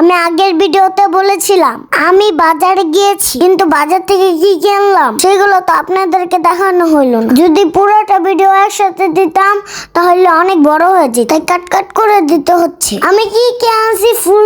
আমি আগের ভিডিওতে বলেছিলাম, আমি বাজারে গিয়েছি, কিন্তু বাজার থেকে কি কি আনলাম সেগুলো তো আপনাদেরকে দেখানো হইল না। যদি পুরোটা ভিডিও একসাথে দিতাম, তাহলে অনেক বড় হয়ে যেত। তাই কাট কাট করে দিতে হচ্ছে। আমি কি কি আনছি ফুল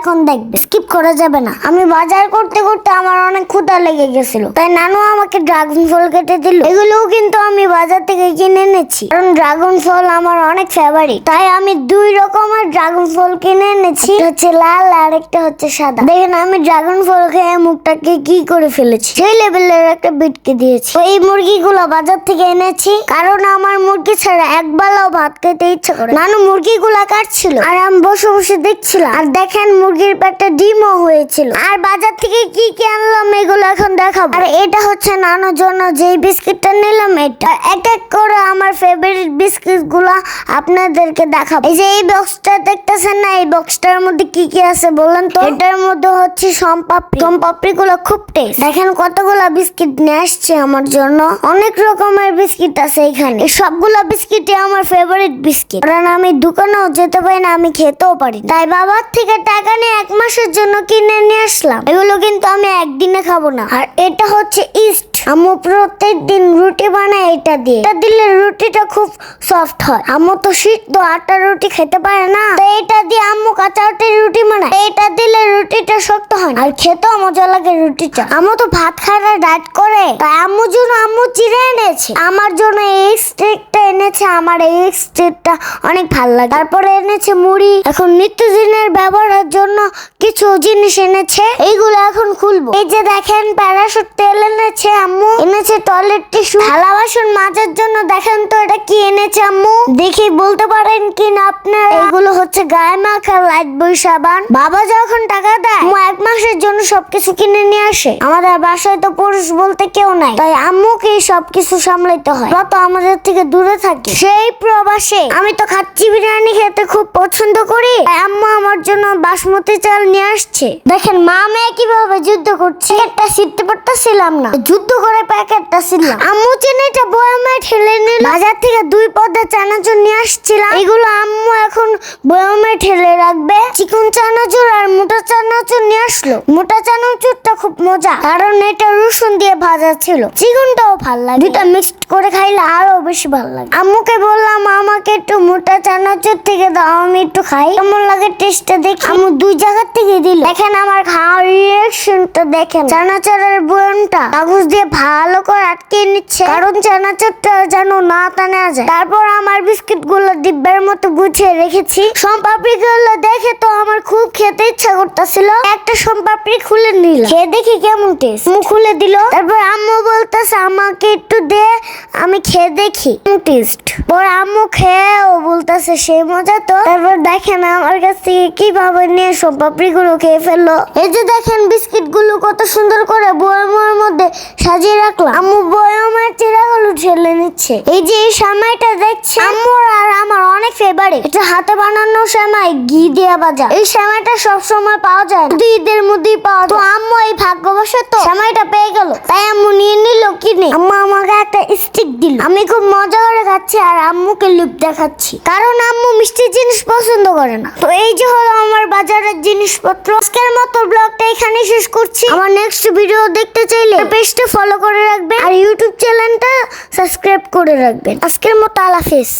এখন দেখবে স্কিপ করা যাবে না। আমি বাজার করতে করতে আমার অনেক ক্ষুধা লেগে গেছিল। তাই নানু আমাকে ড্রাগন ফল কেটে দিল। এগুলোও কিন্তু আমি বাজার থেকে কিনে এনেছি। কারণ ড্রাগন ফল আমার অনেক ফেভারিট তাই আমি দুই রকমের ড্রাগন ফল কিনে এনেছি। হচ্ছে লাল আর একটা হচ্ছে সাদা। দেখেন, আমি ড্রাগন ফল খেয়ে মুখটাকে কি করে ফেলেছি? সেই লেভেলের একটা বিটকে দিয়েছি। এই মুরগিগুলো বাজার থেকে এনেছি। কারণ আমার মুরগি ছাড়া এক বেলাও ভাত খেতে ইচ্ছে করে নানু মুরগিগুলা কাটছিল। আর আমি বসে বসে দেখছিলাম। আর দেখেন মুরগির পেটে ডিমও হয়েছিল। আর বাজার থেকে কি কি আনলাম এগুলো এখন দেখাবো। আর এটা হচ্ছে নানুর জন্য যেই বিস্কিটটা নিলাম, এটা এক এক করে আমার ফেভারিট বিস্কিটগুলো আপনাদেরকে দেখাবো। এই যে এই বক্সটা দেখতেছেন না, এই বক্সটার মধ্যে কি কি আছে বলেন তো? এটার মধ্যে হচ্ছে সম্পাপড়ি। সম্পাপড়ি গুলো খুব টেস্ট দেখেন কতগুলো বিস্কিট নিয়ে আসছে আমার জন্য। অনেক রকমের বিস্কিট আছে এখানে। সবগুলো বিস্কিটই আমার ফেভারিট বিস্কিট। কারণ আমি দোকানেও যেতে পারি না, আমি খেতেও পারি তাই বাবার থেকে টাকা নিয়ে এক মাসের জন্য কিনে নিয়ে আসলাম। এগুলো কিন্তু আমি একদিনে খাব না। আর এটা হচ্ছে ইস্ট। আমু প্রত্যেক দিন রুটি বানায় এটা দিয়ে। এটা দিলে রুটিটা খুব সফট হয়। আমু তো সিদ্ধ আটা রুটি খেতে পারে না। তো এটা দিয়ে আম্মু কাঁচা রুটি বানায়। এটা দিলে রুটিটা শক্ত হয়। আর মজা লাগে রুটিটা আম্মু তো ভাত খায় না করে। তাই আম্মুর জন্য আম্মু চিড়ে এনেছে। আমার জন্য এই স্টেকটা এনেছে, আমার এই স্টেকটা অনেক ভালো লাগে। তারপরে এনেছে মুড়ি। এখন নিত্যদিনের ব্যবহারের জন্য কিছু জিনিস এনেছে। এইগুলো এখন খুলবো। এই যে দেখেন প্যারাশুট তেল এনেছে আম্মু। এনেছে টয়লেট টিস্যু থালা বাসন মাজার জন্য দেখেন তো এটা কি এনেছে আম্মু। দেখি, বলতে পারেন কি না আপনার? এগুলো হচ্ছে গায়ে মাখা লাইট বই সাবান। বাবা যখন টাকা দেয়, আম্মু এক মাসের জন্য সবকিছু কিনে নিয়ে আসে। আমাদের বাসায় তো পুরুষ বলতে কেউ নাই। তাই আম্মুকেই সবকিছু সামলাইতে হয়। তো আমাদের থেকে দূরে থাকে। সেই প্রবাসে আমি তো খাচ্ছি বিরিয়ানি খেতে খুব পছন্দ করি। আম্মু আমার জন্য বাসমতি চাল নিয়ে আসছে। দেখেন মা মেয়ে কীভাবে যুদ্ধ করছে। একটা শিখতে পারতেছিলাম না। যুদ্ধ করে প্যাকেটটা ছিলাম আম্মু চিনিটা বয়ামে ঠেলে নিল। বাজার থেকে দুই পদে চানাচুর নিয়ে আসছিলাম। এগুলো আম্মু এখন বয়ামে ঠেলে রাখবে। চিকন চানাচুর আর মোটা চানাচুর নিয়ে আসলো। মোটা চানাচুরটা খুব মজা, কারণ এটা রসুন দিয়ে ভাজা ছিল। চিকনটাও ভালো লাগে। দুটা মিক্সড করে খাইলে আরও বেশি ভালো লাগে। আম্মুকে বললাম, আমাকে একটু মোটা চানাচুর থেকে দাও, আমি একটু খাই। কেমন লাগে টেস্টটা দেখি? আম্মু দুই জায়গা থেকে দিল। দেখেন আমার খাওয়ার রিয়াকশনটা দেখেন। চানাচুরের বয়নটা কাগজ দিয়ে ভালো করে আটকে নিচ্ছে। কারণ চানাচুরটা যেন না টানা যায়। তারপর আমার বিস্কিটগুলো ডিব্বার মতো গুছিয়ে রেখেছি। গুলো দেখে তো আমার খুব খেতে ইচ্ছা করতেছিল। একটা খুলে খেয়ে দেখি কেমন টেস্ট মুখ খুলে দিল। তারপর আম্মু বলতেছে, আমাকে একটু দে, আমি খেয়ে দেখি টেস্ট পর আম্মু খেয়ে ও বলতেছে সেই মজা তো। তারপর দেখেন আমার কাছ থেকে নিয়ে গুলো খেয়ে ফেলল। এই যে দেখেন বিস্কিটগুলো কত সুন্দর করে বয়মের মধ্যে সাজিয়ে রাখলাম আম্মু বয়মের চিরাগুলো ঠেলে নিচ্ছে। এই যে এই সময়টা দেখছে আম্মুর আর আমার অনেক ফেভারিট এটা হাতে বানানো সেমাই, ঘি দিয়ে ভাজা। এই সেমাইটা সব সময় পাওয়া যায় না। ঈদের মধ্যেই পাওয়া তো আম্মু এই ভাগ্যবশত সেমাইটা পেয়ে গেল। তাই আম্মু নিয়ে নিল কিনে আম্মু আমাকে একটা স্টিক দিল। আমি খুব মজা করে খাচ্ছি আর আম্মুকে লুপ দেখাচ্ছি। কারণ আম্মু মিষ্টি জিনিস পছন্দ করে না। তো এই যে হলো আমার বাজারের জিনিসপত্র। আজকের মতো ব্লগটা এখানে শেষ করছি। আমার নেক্সট ভিডিও দেখতে চাইলে পেজটা ফলো করে রাখবেন। আর ইউটিউব চ্যানেলটা সাবস্ক্রাইব করে রাখবেন। আজকের মতো আলাফেজ